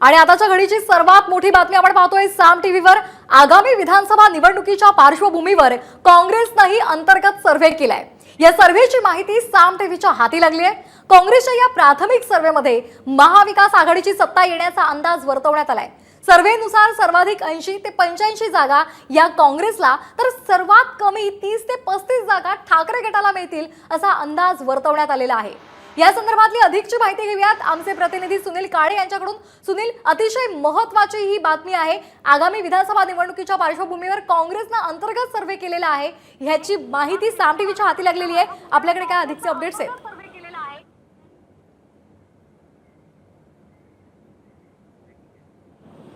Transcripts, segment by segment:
आणि आताच्या घडीची सर्वात मोठी बातमी आपण पाहतोय साम टीव्हीवर. आगामी विधानसभा निवडणुकीच्या पार्श्वभूमीवर काँग्रेसनंही अंतर्गत सर्व्हे केलाय. या सर्व्हेची माहिती साम टीव्हीच्या हाती लागली आहे. काँग्रेसच्या या प्राथमिक सर्व्हेमध्ये महाविकास आघाडीची सत्ता येण्याचा अंदाज वर्तवण्यात आलाय. सर्व्हेनुसार सर्वाधिक ऐंशी ते पंच्याऐंशी जागा या काँग्रेसला तर सर्वात कमी तीस ते पस्तीस जागा ठाकरे गटाला मिळतील असा अंदाज वर्तवण्यात आलेला आहे. या संदर्भातली अधिकची माहिती घेऊयात. आमचे प्रतिनिधी सुनील काळे यांच्याकडून. सुनील अतिशय महत्वाची ही बातमी आहे. आगामी विधानसभा निवडणुकीच्या पार्श्वभूमीवर काँग्रेसनं अंतर्गत सर्व्हे केलेला आहे. ह्याची माहिती साम टीव्हीच्या हाती लागलेली आहे. आपल्याकडे काय अधिकचे अपडेट्स आहेत?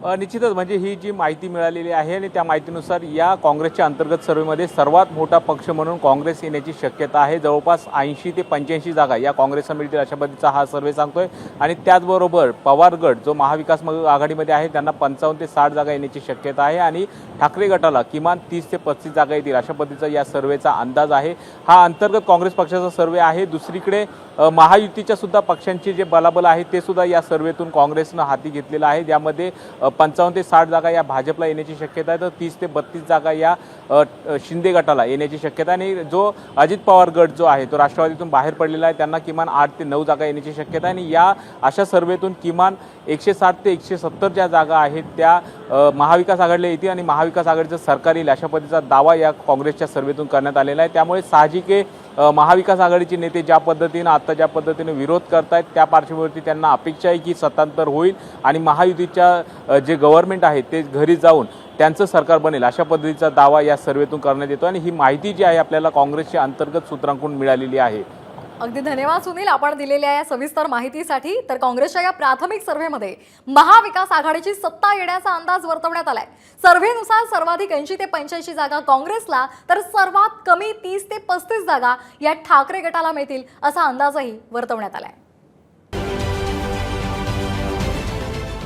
निश्चितच म्हणजे ही जी माहिती मिळालेली आहे आणि त्या माहितीनुसार या काँग्रेसच्या अंतर्गत सर्वेमध्ये सर्वात मोठा पक्ष म्हणून काँग्रेस येण्याची शक्यता आहे. जवळपास ऐंशी ते पंच्याऐंशी जागा या काँग्रेसला मिळतील अशा पद्धतीचा हा सर्वे सांगतोय. आणि त्याचबरोबर पवारगड जो महाविकास आघाडीमध्ये आहे त्यांना पंचावन्न ते साठ जागा येण्याची शक्यता आहे आणि ठाकरे गटाला किमान तीस ते पस्तीस जागा येतील अशा पद्धतीचा या सर्वेचा अंदाज आहे. हा अंतर्गत काँग्रेस पक्षाचा सर्वे आहे. दुसरीकडे महायुतीच्या सुद्धा पक्षांचे जे बलाबल आहे ते सुद्धा या सर्व्हेतून काँग्रेसनं हाती घेतलेलं आहे. ज्यामध्ये पंचावन्न ते साठ जागा या भाजपला येण्याची शक्यता आहे तर तीस ते बत्तीस जागा या शिंदे गटाला येण्याची शक्यता आणि जो अजित पवार गट जो आहे तो राष्ट्रवादीतून बाहेर पडलेला आहे त्यांना किमान आठ ते नऊ जागा येण्याची शक्यता आहे. आणि या अशा सर्व्हेतून किमान एकशे साठ ते एकशे सत्तर ज्या जागा आहेत त्या महाविकास आघाडीला येतील आणि महाविकास आघाडीचं सरकार येईल अशा पद्धतीचा दावा या काँग्रेसच्या सर्व्हेतून करण्यात आलेला आहे. त्यामुळे साहजिक महाविकास आघाडीचे नेते ज्या पद्धतीनं आता ज्या पद्धतीने विरोध करतायत त्या पार्श्वभूमीवरती त्यांना अपेक्षा आहे की सत्तांतर होईल. आणि महायुतीच्या जे गव्हर्नमेंट आहे ते घरी जाऊन त्यांचं सरकार बनेल अशा पद्धतीचा दावा या सर्व्हेतून करण्यात येतो आणि ही माहिती जी आहे आपल्याला काँग्रेसच्या अंतर्गत सूत्रांकडून मिळालेली आहे. अगदी धन्यवाद सुनील. आपण दिलेल्या या सविस्तर माहितीसाठी तर काँग्रेसच्या या प्राथमिक सर्व्हेमध्ये महाविकास आघाडीची सत्ता येण्याचा अंदाज वर्तवण्यात आलाय. सर्व्हेनुसार सर्वाधिक ऐंशी ते पंच्याऐंशी जागा काँग्रेसला तर सर्वात कमी तीस ते पस्तीस जागा या ठाकरे गटाला मिळतील असा अंदाजही वर्तवण्यात आलाय.